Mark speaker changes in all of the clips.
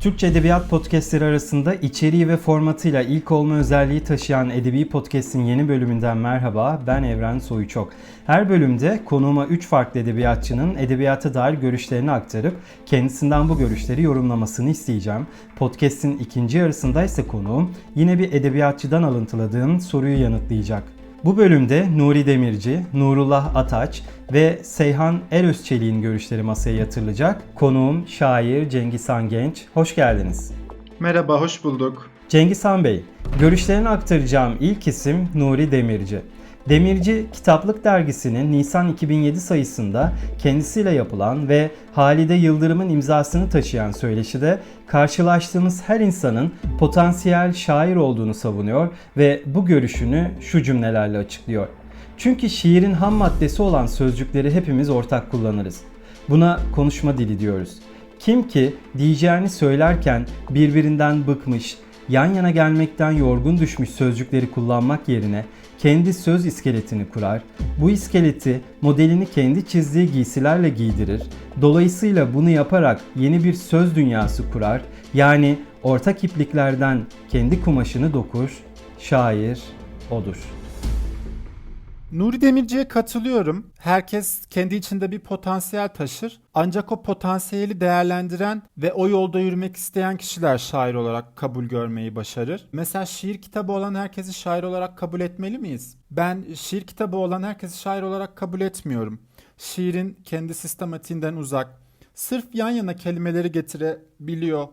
Speaker 1: Türkçe Edebiyat Podcastleri arasında içeriği ve formatıyla ilk olma özelliği taşıyan Edebi Podcast'in yeni bölümünden merhaba. Ben Evren Soyuçok. Her bölümde konuğuma 3 farklı edebiyatçının edebiyata dair görüşlerini aktarıp kendisinden bu görüşleri yorumlamasını isteyeceğim. Podcast'in ikinci yarısında ise konuğum yine bir edebiyatçıdan alıntıladığım soruyu yanıtlayacak. Bu bölümde Nuri Demirci, Nurullah Ataç ve Seyhan Erözçelik'in görüşleri masaya yatırılacak. Konuğum şair Cengizhan Genç. Hoş geldiniz.
Speaker 2: Merhaba, hoş bulduk.
Speaker 1: Cengizhan Bey, görüşlerini aktaracağım ilk isim Nuri Demirci. Demirci Kitaplık Dergisi'nin Nisan 2007 sayısında kendisiyle yapılan ve Halide Yıldırım'ın imzasını taşıyan söyleşide karşılaştığımız her insanın potansiyel şair olduğunu savunuyor ve bu görüşünü şu cümlelerle açıklıyor. Çünkü şiirin ham maddesi olan sözcükleri hepimiz ortak kullanırız. Buna konuşma dili diyoruz. Kim ki diyeceğini söylerken birbirinden bıkmış, yan yana gelmekten yorgun düşmüş sözcükleri kullanmak yerine kendi söz iskeletini kurar, bu iskeleti modelini kendi çizdiği giysilerle giydirir, dolayısıyla bunu yaparak yeni bir söz dünyası kurar, yani ortak ipliklerden kendi kumaşını dokur, şair odur.
Speaker 2: Nuri Demirci'ye katılıyorum. Herkes kendi içinde bir potansiyel taşır. Ancak o potansiyeli değerlendiren ve o yolda yürümek isteyen kişiler şair olarak kabul görmeyi başarır. Mesela şiir kitabı olan herkesi şair olarak kabul etmeli miyiz? Ben şiir kitabı olan herkesi şair olarak kabul etmiyorum. Şiirin kendi sistematiğinden uzak, sırf yan yana kelimeleri getirebiliyor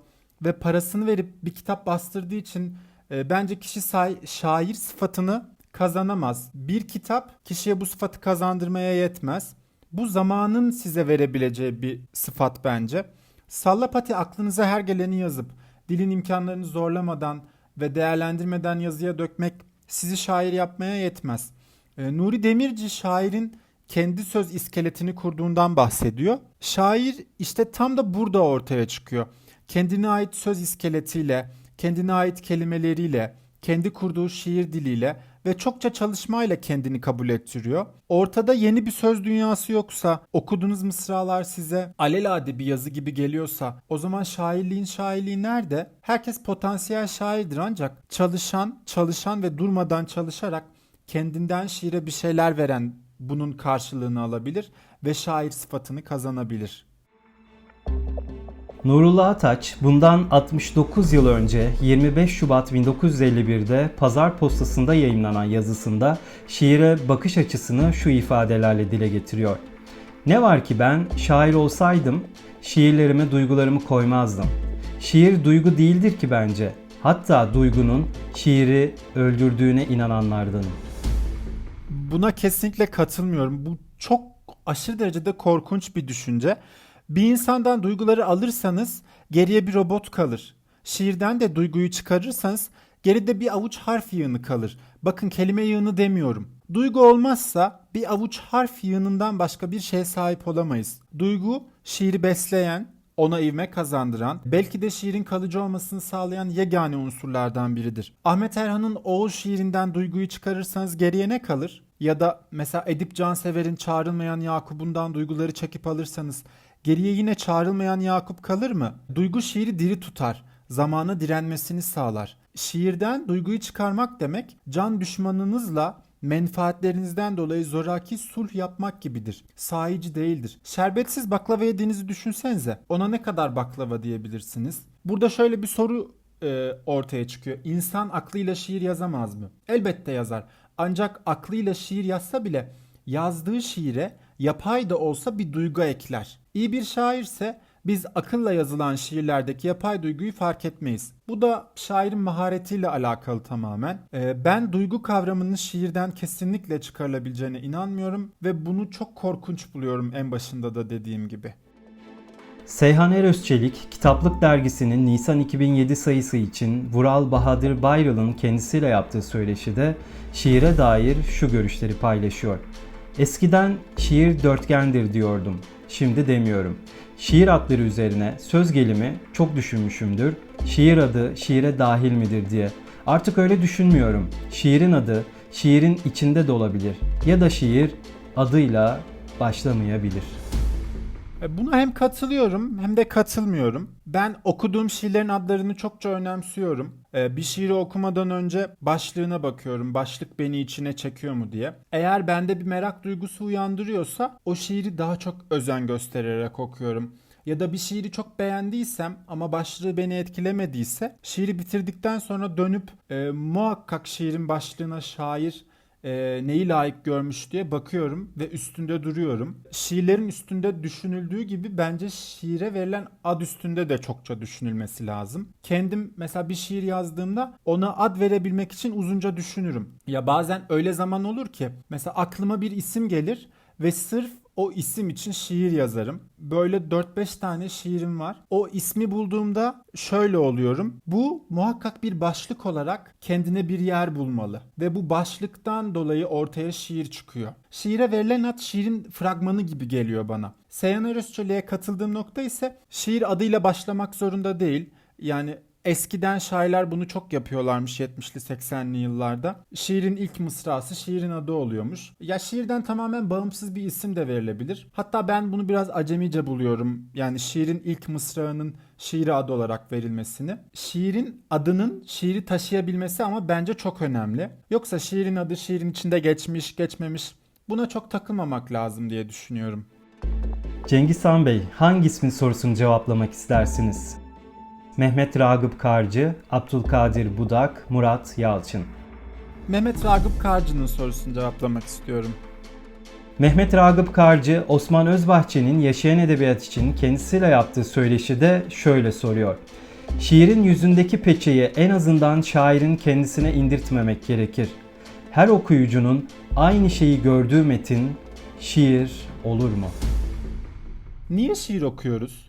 Speaker 2: ve parasını verip bir kitap bastırdığı için e, bence kişi say- şair sıfatını kazanamaz. Bir kitap kişiye bu sıfatı kazandırmaya yetmez. Bu zamanın size verebileceği bir sıfat bence. Sallapati aklınıza her geleni yazıp dilin imkanlarını zorlamadan ve değerlendirmeden yazıya dökmek sizi şair yapmaya yetmez. Ee, Nuri Demirci şairin kendi söz iskeletini kurduğundan bahsediyor. Şair işte tam da burada ortaya çıkıyor. Kendine ait söz iskeletiyle, kendine ait kelimeleriyle, kendi kurduğu şiir diliyle ve çokça çalışmayla kendini kabul ettiriyor. Ortada yeni bir söz dünyası yoksa, okuduğunuz mısralar size alelade bir yazı gibi geliyorsa, o zaman şairliğin şairliği nerede? Herkes potansiyel şairdir ancak çalışan, çalışan ve durmadan çalışarak kendinden şiire bir şeyler veren bunun karşılığını alabilir ve şair sıfatını kazanabilir.
Speaker 1: Nurullah Ataç bundan 69 yıl önce 25 Şubat 1951'de Pazar Postası'nda yayımlanan yazısında şiire bakış açısını şu ifadelerle dile getiriyor. Ne var ki ben şair olsaydım şiirlerime duygularımı koymazdım. Şiir duygu değildir ki bence. Hatta duygunun şiiri öldürdüğüne inananlardanım.
Speaker 2: Buna kesinlikle katılmıyorum. Bu çok aşırı derecede korkunç bir düşünce. Bir insandan duyguları alırsanız geriye bir robot kalır. Şiirden de duyguyu çıkarırsanız geride bir avuç harf yığını kalır. Bakın kelime yığını demiyorum. Duygu olmazsa bir avuç harf yığınından başka bir şeye sahip olamayız. Duygu şiiri besleyen, ona ivme kazandıran, belki de şiirin kalıcı olmasını sağlayan yegane unsurlardan biridir. Ahmet Erhan'ın Oğul şiirinden duyguyu çıkarırsanız geriye ne kalır? Ya da mesela Edip Cansever'in Çağrılmayan Yakup'undan duyguları çekip alırsanız geriye yine çağrılmayan Yakup kalır mı? Duygu şiiri diri tutar, zamana direnmesini sağlar. Şiirden duyguyu çıkarmak demek can düşmanınızla menfaatlerinizden dolayı zoraki sulh yapmak gibidir. Sahici değildir. Şerbetsiz baklava yediğinizi düşünsenize. Ona ne kadar baklava diyebilirsiniz? Burada şöyle bir soru e, ortaya çıkıyor. İnsan aklıyla şiir yazamaz mı? Elbette yazar. Ancak aklıyla şiir yazsa bile yazdığı şiire yapay da olsa bir duygu ekler. İyi bir şairse biz akılla yazılan şiirlerdeki yapay duyguyu fark etmeyiz. Bu da şairin maharetiyle alakalı tamamen. Ee, ben duygu kavramının şiirden kesinlikle çıkarılabileceğine inanmıyorum ve bunu çok korkunç buluyorum en başında da dediğim gibi.
Speaker 1: Seyhan Erözçelik, Kitaplık Dergisi'nin Nisan 2007 sayısı için Vural Bahadır Bayral'ın kendisiyle yaptığı söyleşide şiire dair şu görüşleri paylaşıyor. Eskiden şiir dörtgendir diyordum. Şimdi demiyorum. Şiir adları üzerine söz gelimi çok düşünmüşümdür. Şiir adı şiire dahil midir diye. Artık öyle düşünmüyorum. Şiirin adı şiirin içinde de olabilir. Ya da şiir adıyla başlamayabilir.
Speaker 2: E, Buna hem katılıyorum hem de katılmıyorum. Ben okuduğum şiirlerin adlarını çokça önemsiyorum. Ee, bir şiiri okumadan önce başlığına bakıyorum. Başlık beni içine çekiyor mu diye. Eğer bende bir merak duygusu uyandırıyorsa o şiiri daha çok özen göstererek okuyorum. Ya da bir şiiri çok beğendiysem ama başlığı beni etkilemediyse şiiri bitirdikten sonra dönüp e, muhakkak şiirin başlığına şair e, neyi layık görmüş diye bakıyorum ve üstünde duruyorum. Şiirlerin üstünde düşünüldüğü gibi bence şiire verilen ad üstünde de çokça düşünülmesi lazım. Kendim mesela bir şiir yazdığımda ona ad verebilmek için uzunca düşünürüm. Ya bazen öyle zaman olur ki mesela aklıma bir isim gelir ve sırf o isim için şiir yazarım. Böyle 4-5 tane şiirim var. O ismi bulduğumda şöyle oluyorum. Bu muhakkak bir başlık olarak kendine bir yer bulmalı. Ve bu başlıktan dolayı ortaya şiir çıkıyor. Şiire verilen ad şiirin fragmanı gibi geliyor bana. Seyhan Özçelik'e katıldığım nokta ise şiir adıyla başlamak zorunda değil. Yani Eskiden şairler bunu çok yapıyorlarmış 70'li 80'li yıllarda. Şiirin ilk mısrası şiirin adı oluyormuş. Ya şiirden tamamen bağımsız bir isim de verilebilir. Hatta ben bunu biraz acemice buluyorum. Yani şiirin ilk mısrağının şiiri adı olarak verilmesini. Şiirin adının şiiri taşıyabilmesi ama bence çok önemli. Yoksa şiirin adı şiirin içinde geçmiş, geçmemiş buna çok takılmamak lazım diye düşünüyorum.
Speaker 1: Cengiz Han Bey, hangi ismin sorusunu cevaplamak istersiniz? Mehmet Ragıp Karcı, Abdülkadir Budak, Murat Yalçın.
Speaker 2: Mehmet Ragıp Karcı'nın sorusunu cevaplamak istiyorum.
Speaker 1: Mehmet Ragıp Karcı, Osman Özbahçe'nin yaşayan edebiyat için kendisiyle yaptığı söyleşide şöyle soruyor. Şiirin yüzündeki peçeyi en azından şairin kendisine indirtmemek gerekir. Her okuyucunun aynı şeyi gördüğü metin şiir olur mu?
Speaker 2: Niye şiir okuyoruz?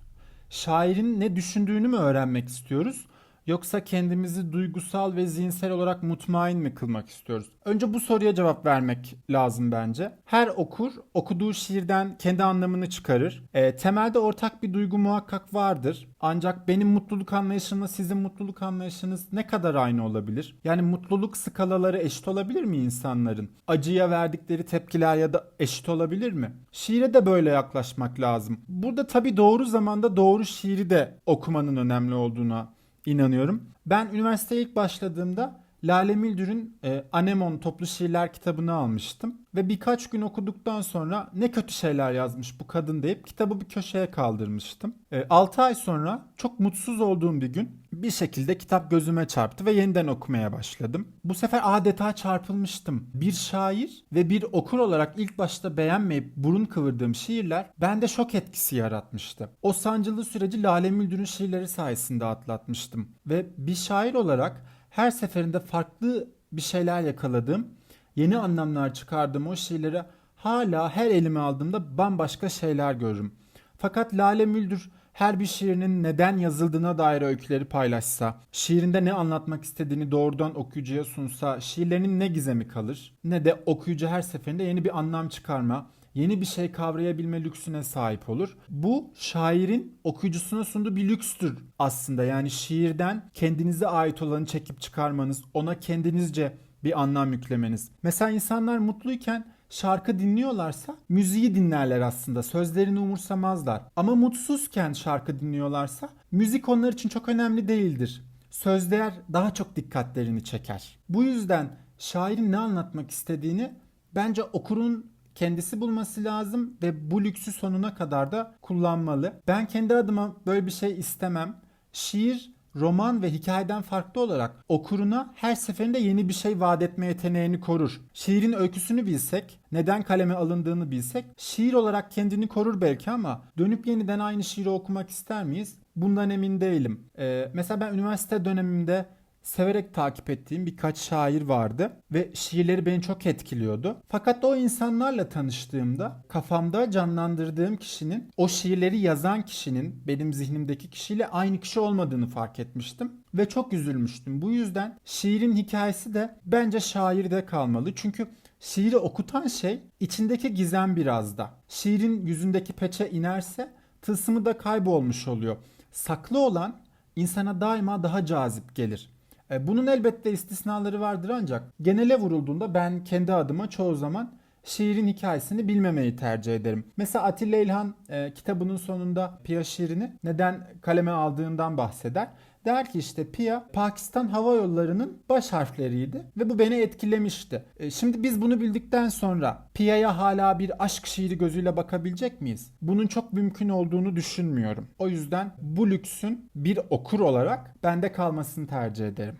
Speaker 2: Şairin ne düşündüğünü mü öğrenmek istiyoruz? Yoksa kendimizi duygusal ve zihinsel olarak mutmain mi kılmak istiyoruz? Önce bu soruya cevap vermek lazım bence. Her okur okuduğu şiirden kendi anlamını çıkarır. E, temelde ortak bir duygu muhakkak vardır. Ancak benim mutluluk anlayışımla sizin mutluluk anlayışınız ne kadar aynı olabilir? Yani mutluluk skalaları eşit olabilir mi insanların? Acıya verdikleri tepkiler ya da eşit olabilir mi? Şiire de böyle yaklaşmak lazım. Burada tabii doğru zamanda doğru şiiri de okumanın önemli olduğuna inanıyorum. Ben üniversiteye ilk başladığımda Lale Müldür'ün e, Anemon toplu şiirler kitabını almıştım. Ve birkaç gün okuduktan sonra ne kötü şeyler yazmış bu kadın deyip kitabı bir köşeye kaldırmıştım. E, 6 ay sonra çok mutsuz olduğum bir gün bir şekilde kitap gözüme çarptı ve yeniden okumaya başladım. Bu sefer adeta çarpılmıştım. Bir şair ve bir okur olarak ilk başta beğenmeyip burun kıvırdığım şiirler bende şok etkisi yaratmıştı. O sancılı süreci Lale Müldür'ün şiirleri sayesinde atlatmıştım. Ve bir şair olarak her seferinde farklı bir şeyler yakaladığım, yeni anlamlar çıkardığım o şiirleri hala her elime aldığımda bambaşka şeyler görürüm. Fakat Lale Müldür her bir şiirinin neden yazıldığına dair öyküleri paylaşsa, şiirinde ne anlatmak istediğini doğrudan okuyucuya sunsa, şiirlerinin ne gizemi kalır, ne de okuyucu her seferinde yeni bir anlam çıkarma, yeni bir şey kavrayabilme lüksüne sahip olur. Bu şairin okuyucusuna sunduğu bir lükstür aslında. Yani şiirden kendinize ait olanı çekip çıkarmanız, ona kendinizce bir anlam yüklemeniz. Mesela insanlar mutluyken şarkı dinliyorlarsa müziği dinlerler aslında. Sözlerini umursamazlar. Ama mutsuzken şarkı dinliyorlarsa müzik onlar için çok önemli değildir. Sözler daha çok dikkatlerini çeker. Bu yüzden şairin ne anlatmak istediğini bence okurun kendisi bulması lazım ve bu lüksü sonuna kadar da kullanmalı. Ben kendi adıma böyle bir şey istemem. Şiir roman ve hikayeden farklı olarak okuruna her seferinde yeni bir şey vaat etme yeteneğini korur. Şiirin öyküsünü bilsek, neden kaleme alındığını bilsek, şiir olarak kendini korur belki ama dönüp yeniden aynı şiiri okumak ister miyiz? Bundan emin değilim. Ee, mesela ben üniversite dönemimde severek takip ettiğim birkaç şair vardı ve şiirleri beni çok etkiliyordu. Fakat o insanlarla tanıştığımda kafamda canlandırdığım kişinin o şiirleri yazan kişinin benim zihnimdeki kişiyle aynı kişi olmadığını fark etmiştim ve çok üzülmüştüm. Bu yüzden şiirin hikayesi de bence şairde kalmalı. Çünkü şiiri okutan şey içindeki gizem biraz da. Şiirin yüzündeki peçe inerse tılsımı da kaybolmuş oluyor. Saklı olan insana daima daha cazip gelir. E, Bunun elbette istisnaları vardır ancak genele vurulduğunda ben kendi adıma çoğu zaman şiirin hikayesini bilmemeyi tercih ederim. Mesela Atilla İlhan e, kitabının sonunda Pia şiirini neden kaleme aldığından bahseder. Der ki işte Pia Pakistan Hava Yolları'nın baş harfleriydi ve bu beni etkilemişti. E, şimdi biz bunu bildikten sonra Pia'ya hala bir aşk şiiri gözüyle bakabilecek miyiz? Bunun çok mümkün olduğunu düşünmüyorum. O yüzden bu lüksün bir okur olarak bende kalmasını tercih ederim.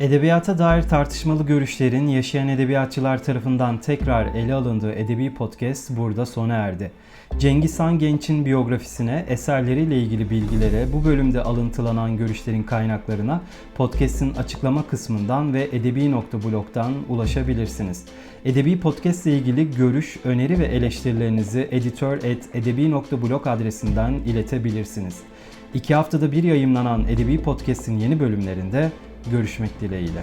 Speaker 1: Edebiyata dair tartışmalı görüşlerin yaşayan edebiyatçılar tarafından tekrar ele alındığı edebi podcast burada sona erdi. Cengiz Han Genç'in biyografisine, eserleriyle ilgili bilgilere, bu bölümde alıntılanan görüşlerin kaynaklarına podcast'in açıklama kısmından ve edebi.blog'dan ulaşabilirsiniz. Edebi podcast ile ilgili görüş, öneri ve eleştirilerinizi editör.edebi.blog adresinden iletebilirsiniz. İki haftada bir yayımlanan Edebi Podcast'in yeni bölümlerinde görüşmek dileğiyle.